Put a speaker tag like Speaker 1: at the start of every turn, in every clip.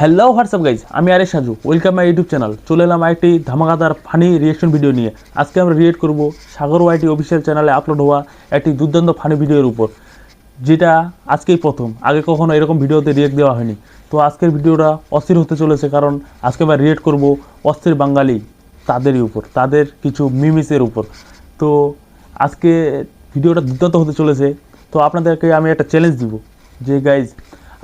Speaker 1: Hello WhatsApp guys আমি আরে Saju. Welcome my YouTube channel চলে এলাম একটি ধামাকাদার ফানি রিয়েকশন ভিডিও নিয়ে। আজকে আমরা রিয়েক্ট করব সাগর ওয়াইটি অফিসিয়াল চ্যানেলে আপলোড হওয়া একটি দুর্দান্ত ফানি ভিডিওর উপর, যেটা আজকেই প্রথম। আগে কখনো এরকম ভিডিওতে রিয়েক্ট দেওয়া হয়নি। তো আজকের ভিডিওটা অস্থির হতে চলেছে কারণ আজকে আমরা রিয়েক্ট করব অস্থির বাঙালি তাদেরই উপর, তাদের কিছু মিমিসের উপর। তো আজকে ভিডিওটা দুর্দান্ত হতে চলেছে। তো আপনাদেরকে আমি একটা চ্যালেঞ্জ দিব যে গাইজ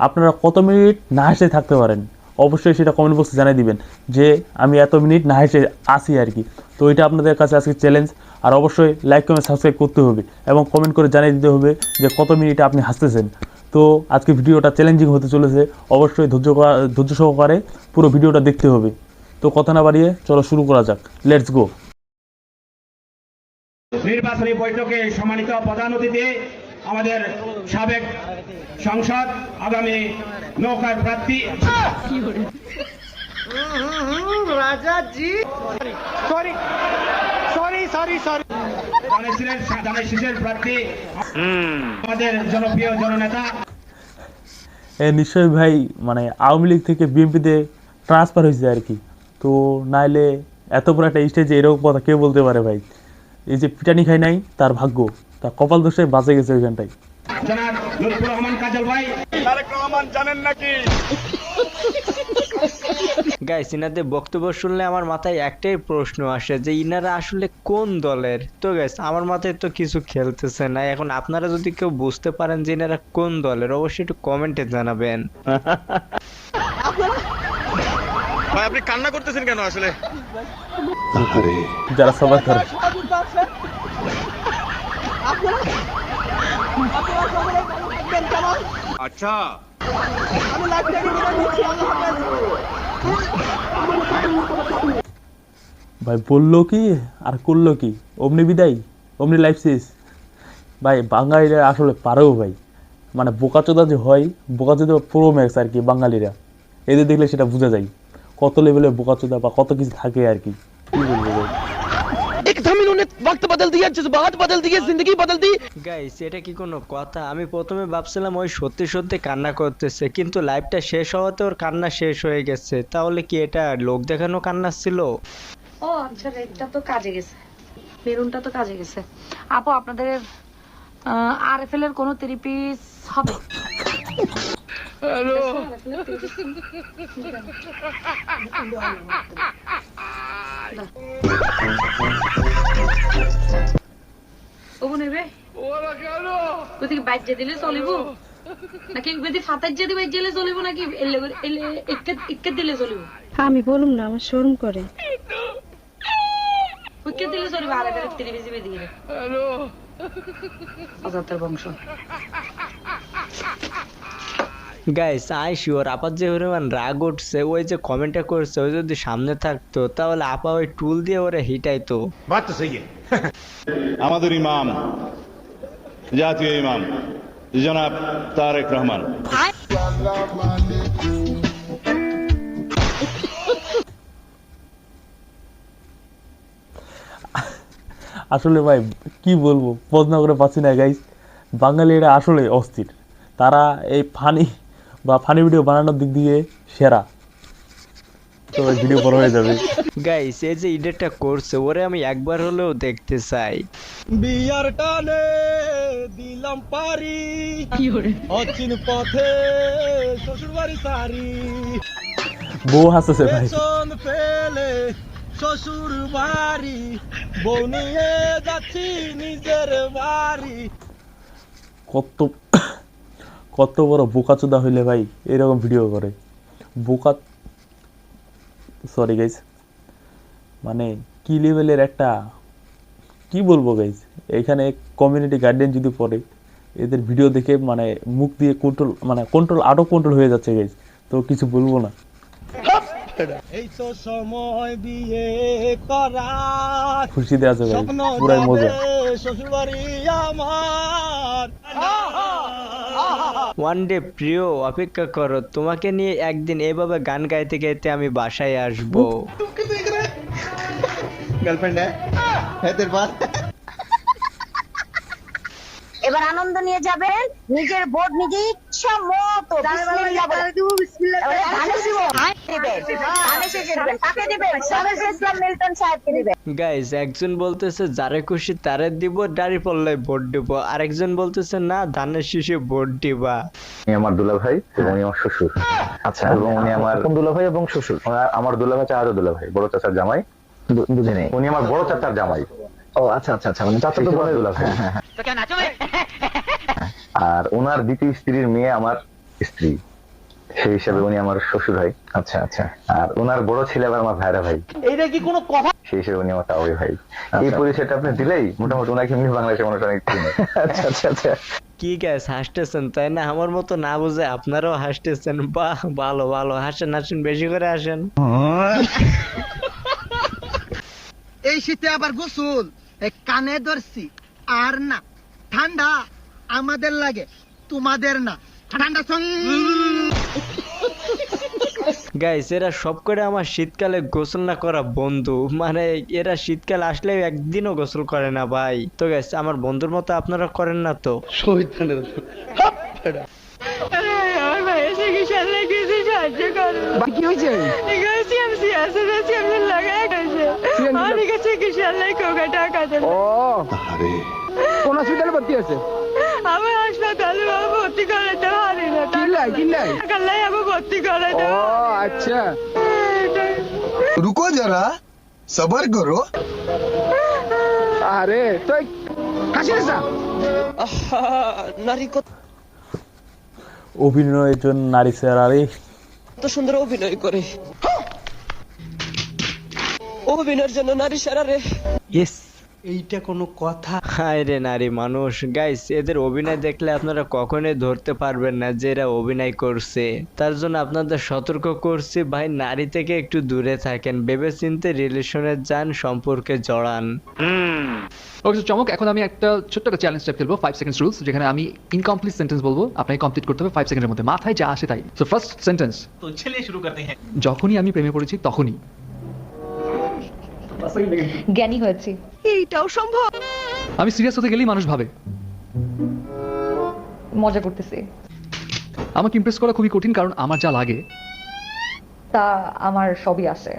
Speaker 1: আপনারা কত মিনিট না হেসে থাকতে পারেন? অবশ্যই সেটা কমেন্ট বক্সে জানিয়ে দিবেন যে আমি এত মিনিট না হেসে আসি আর কি। তো এটা আপনাদের কাছে আজকে চ্যালেঞ্জ আর অবশ্যই লাইক কমেন্ট সাবস্ক্রাইব করতে হবে এবং কমেন্ট করে জানিয়ে দিতে হবে যে কত মিনিটে আপনি হাসতেছেন। তো আজকে ভিডিওটা চ্যালেঞ্জিং হতে চলেছে। অবশ্যই ধৈর্য ধৈর্য সহকারে পুরো ভিডিওটা দেখতে হবে। তো কথা না বাড়িয়ে চলো শুরু করা যাক। লেটস গো
Speaker 2: নির্বাচনী বৈঠকে সম্মানিত প্রধান অতিথি আমাদের সাবেক সংসদ আগামী নৌকার প্রার্থী।
Speaker 3: সরি
Speaker 2: সরি সরি সরি প্রার্থী। আমাদের জনপ্রিয় জননেতা।
Speaker 1: নিশ্চয়ই ভাই মানে আওয়ামী লীগ থেকে বিএনপিতে ট্রান্সফার হয়েছে আর কি। তো নাইলে এত বড় একটা স্টেজে এরকম কথা কেউ বলতে পারে ভাই। এই যে পিটানি খাই নাই তার ভাগ্য। তার কপাল দোষে বাঁচে গেছে
Speaker 2: রহমান ভাই।
Speaker 4: গাইস ইনাদের বক্তব্য শুনলে আমার মাথায় একটাই প্রশ্ন আসে যে ইনারা আসলে কোন দলের? তো গাইস আমার মাথায় তো কিছু খেলতেছে না। এখন আপনারা যদি কেউ বুঝতে পারেন যে ইনারা কোন দলের অবশ্যই একটু কমেন্টে জানাবেন।
Speaker 5: ভাই আপনি কান্না করতেছেন কেন আসলে?
Speaker 1: যারা সবার
Speaker 5: আচ্ছা।
Speaker 1: ভাই বলল কি আর করল কি? অমনি বিদায়? অমনি লাইফ শেষ? ভাই বাঙালিরা আসলে পারেও ভাই। মানে বোকা চোদা যে হয় বোকা চোদা প্রো ম্যাক্স আর কি বাঙালিরা। এদের দেখলে সেটা বোঝা যায়। কত লেভেলের বোকাচোদা বা কত কিছু থাকে আর কি। কী বলব?
Speaker 3: वक्त बदल दिया जज्बात बदल दिए जिंदगी बदल दी
Speaker 4: গাইস এটা কি কোনো কথা আমি প্রথমে ভাবছিলাম ওই সত্যি সত্যি কান্না করতেছে কিন্তু লাইভটা শেষ হওয়াতে ওর কান্না শেষ হয়ে গেছে তাহলে কি এটা লোক দেখানো কান্না ছিল
Speaker 6: ও আচ্ছা রেডটা তো কাজে গেছে মেরুনটা তো কাজে গেছে আপু আপনাদের আর এফ এল এর কোনো থ্রি পিস হবে ওবু নেবে? দিলে চলিব? নাকি বেদি ফাতার যদি বাইক দিলে চলিব নাকি এলে এলে ইক্কে দিলে চলিব?
Speaker 7: আমি বলুম না আমার শোরুম করে।
Speaker 6: দিলে চলিব আর একটা তিরি বেশি বেদি গেলে অজাতের বংশ।
Speaker 4: গাইস আই শিওর আপার যে পরিমাণ রাগ উঠছে ওই যে কমেন্টটা করছে ওই যদি সামনে থাকতো তাহলে আপা ওই টুল দিয়ে ওরে হিটাইতো।
Speaker 5: আমাদের ইমাম জাতীয় ইমাম জনাব তারেক রহমান।
Speaker 1: আসলে ভাই কি বলব প্রশ্ন করে পাচ্ছি না গাইস বাঙালিরা আসলে অস্থির। তারা এই ফানি বা ফানি ভিডিও বানানোর দিক দিয়ে সেরা। তো ভিডিও বড় হয়ে যাবে।
Speaker 4: গাইস এই যে ইডেটটা করছে ওরে আমি একবার হলেও দেখতে চাই।
Speaker 3: বিয়ার টানে দিলাম পারি। কি ওরে? অচিন পথে শ্বশুর বাড়ি সারি।
Speaker 1: বউ হাসতেছে ভাই।
Speaker 3: ফেলে শ্বশুর বাড়ি বউ নিয়ে যাচ্ছি নিজের বাড়ি।
Speaker 1: কত কত বড় বোকাচোদা হইলে ভাই এরকম ভিডিও করে। বোকা সরি গাইজ মানে কি লেভেলের একটা কি বলব গাইজ এখানে কমিউনিটি গার্ডেন যদি পড়ে এদের ভিডিও দেখে মানে মুখ দিয়ে কন্ট্রোল মানে কন্ট্রোল অফ কন্ট্রোল হয়ে যাচ্ছে গাইজ তো কিছু বলব না।
Speaker 3: এই তো সময় বিয়ে করা
Speaker 1: খুশিতে আছে ভাই পুরাই মজা।
Speaker 3: শ্বশুর বাড়ি আমার।
Speaker 4: ওয়ান ডে প্রিয়, অপেক্ষা করো। তোমাকে নিয়ে একদিন এভাবে গান গাইতে গাইতে আমি বাসায় আসব।
Speaker 3: গার্লফ্রেন্ড হ্যাঁ? তোর পাস
Speaker 8: এবার আনন্দ নিয়ে যাবেন। নিজের বোর্ড নিজে ইচ্ছা মতো। মিল্টন সাহেবকে দিবেন।
Speaker 4: গাইস একজন বলতেছে যারে খুশি তারে দিব দাড়ি পড়লে ভোট দিব। আরেকজন বলতেছে না ধানের শীষে ভোট দিবা।
Speaker 9: উনি আমার দুলা ভাই এবং উনি আমার শ্বশুর। আচ্ছা। এবং উনি আমার দুলা ভাই এবং শ্বশুর? আমার দুলা ভাই দুলা ভাই বড় চাচার জামাই। বুঝে নেই উনি আমার বড় চাচার জামাই। ও আচ্ছা আচ্ছা আচ্ছা মানে চাচা তো বড় দুলা ভাই আর ওনার দ্বিতীয় স্ত্রীর মেয়ে আমার স্ত্রী। সেই হিসাবে উনি আমার শ্বশুর ভাই আচ্ছা আচ্ছা। আর ওনার বড় ছেলে আবার আমার ভাইরা ভাই
Speaker 3: এইটা কি কোনো কথা?
Speaker 9: সেই হিসেবে উনি আমার তাওই ভাই এই পরিচয়টা আপনি দিলেই মোটামুটি ওনাকে এমনি বাংলাদেশের মানুষ অনেক চিনে। আচ্ছা আচ্ছা আচ্ছা।
Speaker 4: কি গ্যাস হাসতেছেন? তাই না? আমার মতো না বুঝে আপনারাও হাসতেছেন। বাহ ভালো ভালো। হাসেন হাসেন বেশি করে হাসেন।
Speaker 3: এই শীতে আবার গোসল? কানে ধরছি আর না ঠান্ডা আমাদের লাগে তোমাদের না ঠান্ডা সং
Speaker 4: গাইস এরা সব করে আমার শীতকালে গোসল না করা বন্ধু। মানে এরা শীতকাল আসলে একদিনও গোসল করে না ভাই। তো গাইস আমার বন্ধুর মতো আপনারা করেন না তো।
Speaker 3: কি হয়েছে?
Speaker 6: আছে?
Speaker 10: রুকো যারা সবর করো।
Speaker 3: আরে তুই নারী কত
Speaker 1: অভিনয়ের জন্য নারী স্যার আরে।
Speaker 3: তো সুন্দর অভিনয় করে। অভিনয়ের জন্য নারী সারারে
Speaker 4: ইয়েস হায় রে নারী মানুষ। গাইস এদের অভিনয় দেখলে আপনারা কখনোই ধরতে পারবেন না যে এরা অভিনয় করছে। তার জন্য আপনাদের সতর্ক করছি ভাই নারী থেকে একটু দূরে থাকেন। ভেবেচিন্তে রিলেশনে যান সম্পর্কে জড়ান।
Speaker 11: ওকে চমক এখন আমি একটা ছোট্ট একটা চ্যালেঞ্জ টাইপ খেলব ফাইভ সেকেন্ডস রুলস যেখানে আমি ইনকমপ্লিট সেন্টেন্স বলব আপনাকে কমপ্লিট করতে হবে ফাইভ সেকেন্ডের মধ্যে। মাথায় যা আসে তাই। সো ফার্স্ট সেন্টেন্স তো চলিয়ে শুরু করতে হ্যাঁ। যখনই আমি প্রেমে পড়েছি তখনই।
Speaker 6: জ্ঞানী হয়েছি।
Speaker 3: এইটাও সম্ভব?
Speaker 11: আমি সিরিয়াস হতে গেলেই মানুষ ভাবে।
Speaker 6: মজা করতেছি।
Speaker 11: আমাকে ইমপ্রেস করা খুবই কঠিন কারণ আমার যা লাগে
Speaker 6: তা আমার সবই আছে।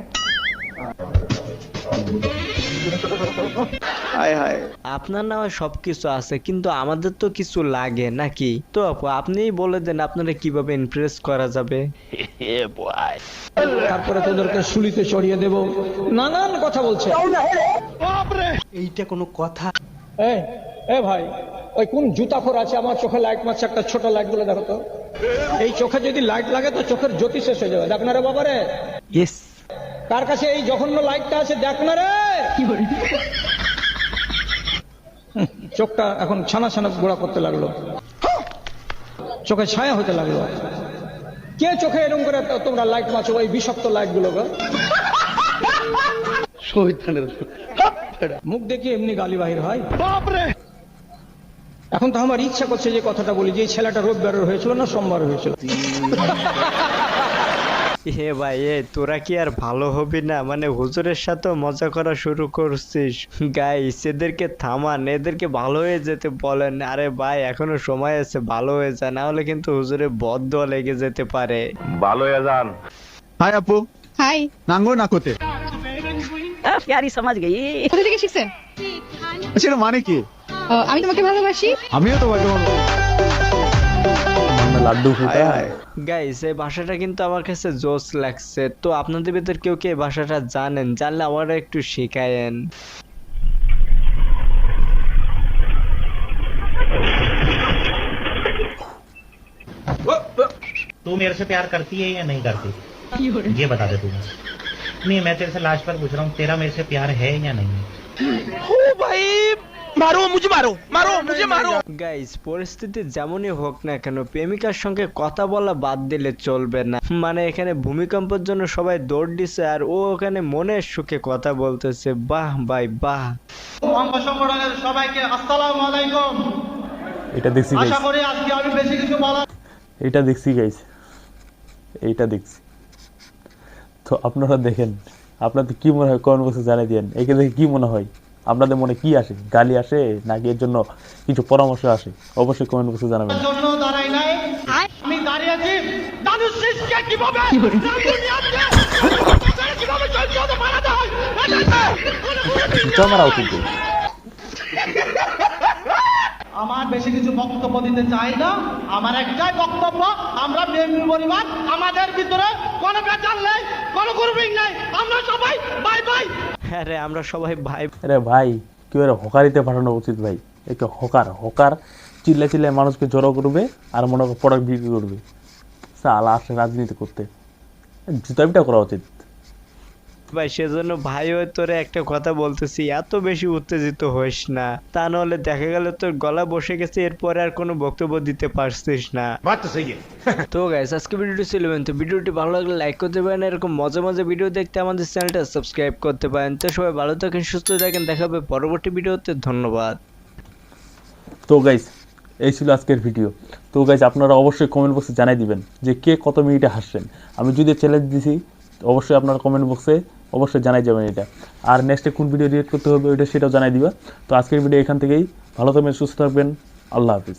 Speaker 4: আপনার না হয় সবকিছু আছে কিন্তু আমাদের তো কিছু লাগে নাকি? তো আপু আপনিই বলে দেন আপনারা কীভাবে ইমপ্রেস করা যাবে।
Speaker 3: তারপরে তোদেরকে শুলিতে চড়িয়ে দেব। নানান কথা বলছে। এইটা কোনো কথা? এ এ ভাই ওই কোন জুতা জুতাখোর আছে? আমার চোখে লাইট মারছে একটা ছোট লাইট বলে দেখো তো। এই চোখে যদি লাইট লাগে তো চোখের জ্যোতি শেষ হয়ে যাবে। দেখ না রে বাবা রে
Speaker 4: ইয়েস
Speaker 3: তার কাছে এই জঘন্য লাইটটা আছে দেখ না রে। চোখটা এখন ছানা ছানা গোড়া করতে লাগল। চোখে ছায়া হতে লাগল। কে চোখে এরকম করে তোমরা লাইট মারছো? ওই বিষাক্ত লাইটগুলো মুখ দেখি এমনি গালি বাহির হয়। এখন তো আমার ইচ্ছা করছে যে কথাটা বলি যে এই ছেলেটা রোববার হয়েছিল না সোমবার হয়েছিল।
Speaker 4: হে ভাই এ তোরা কি আর ভালো হবি না? মানে হুজুরের সাথে মজা করা শুরু করছিস। গাই সেদেরকে থামান এদেরকে ভালো হয়ে যেতে বলেন। আরে ভাই এখনও সময় আছে ভালো হয়ে যা না হলে কিন্তু হুজুরে বদ্ধ লেগে যেতে পারে।
Speaker 9: ভালো হয়ে যান।
Speaker 10: হাই আপু।
Speaker 6: হাই।
Speaker 10: নাঙ্গো নাকোতে
Speaker 3: প্যারি সমাজ গেই।
Speaker 6: কোথা থেকে শিখছেন?
Speaker 10: সেটা মানে কি?
Speaker 6: আমি তোমাকে ভালোবাসি।
Speaker 10: আমিও তোমাকে
Speaker 1: ভালোবাসি। লাড্ডু ফুটা
Speaker 4: গাইস এই ভাষাটা কিন্তু আমার কাছে জোস লাগছে তো আপনাদের ভিতর কেউ কি এই ভাষাটা জানেন জানলে আমারও একটু শেখায়েন
Speaker 2: तू मेरे से प्यार करती है या नहीं करती ये बता दे तू नहीं मैं तेरे से लास्ट बार पूछ रहा हूँ तेरा मेरे से प्यार है या नहीं
Speaker 3: ও ভাই মারো মুঝে মারো মারো মুঝে মারো।
Speaker 4: গাইস পরিস্থিতি যেমনই হোক না কেন প্রেমিকার সঙ্গে কথা বলা বাদ দিলে চলবে না। মানে এখানে ভূমিকম্পের জন্য সবাই দৌড় দিছে আর ও ওখানে মনের সুখে কথা বলতেছে। বাহ ভাই বাহ।
Speaker 2: সবাইকে আসসালামু আলাইকুম।
Speaker 1: এটা দেখছি গাইস
Speaker 2: করি আজকে আমি বেশি কিছু বলা
Speaker 1: এটা দেখছি গাইস এইটা দেখছি। তো আপনারা দেখেন আপনাদের কি মনে হয়? কমেন্ট বক্সে জানিয়ে দিন একে দেখে কি মনে হয়? আপনাদের মনে কি আসে? গালি আসে নাকি এর জন্য কিছু পরামর্শ আসে? অবশ্যই কমেন্ট বক্সে জানাবেন।
Speaker 2: জন্য দাঁড়াই নাই। আমি দাঁড়িয়ে আছি। দাদু শিষকে
Speaker 1: জুতা মারা উচিত ভাই।
Speaker 12: আমার বেশি কিছু বক্তব্য দিতে চাই না। আমার একটাই বক্তব্য আমরা বিএনপি পরিবার আমাদের ভিতরে কোনো বেচার নেই কোনো গ্রুপিং নেই। আমরা সবাই বাই বাই।
Speaker 4: আরে আমরা সবাই ভাই
Speaker 1: আরে ভাই, কেউ এর হকারিতে পাঠানো উচিত ভাই। একে হকার হকার চিল্লা চিল্লায় মানুষকে জড়ো করবে আর মনে প্রোডাক্ট বিক্রি করবে। সালা আসে রাজনীতি করতে। জুতাবিটা করা উচিত।
Speaker 4: ভাই সেজন্য ভাই হয়ে তোরে একটা কথা বলতেছি এত বেশি উত্তেজিত হইস না। তা নাহলে দেখা গেল তোর গলা বসে গেছে এরপরে আর কোনো বক্তব্য দিতে পারছিস না। তো গাইস আজকে ভিডিওটি ছিল তো ভিডিওটি ভালো লাগলে লাইক করতে পারেন এরকম মজা মজা ভিডিও দেখতে আমাদের চ্যানেলটা সাবস্ক্রাইব করতে পারেন। তো সবাই ভালো থাকেন সুস্থ থাকেন দেখা হবে পরবর্তী ভিডিওতে ধন্যবাদ।
Speaker 1: তো গাইস এই ছিল আজকের ভিডিও তো গাইস আপনারা অবশ্যই কমেন্ট বক্সে জানাই দিবেন যে কে কত মিনিটে হাসছেন। আমি যদি চ্যালেঞ্জ দিছি অবশ্যই আপনারা কমেন্ট বক্সে অবশ্যই জানাই যাবেন এটা। আর নেক্সটে কোন ভিডিও রিয়েক্ট করতে হবে ওইটা সেটাও জানাই দিবা। তো আজকের ভিডিও এখান থেকেই ভালো থাকবেন, সুস্থ থাকবেন। আল্লাহ হাফিজ।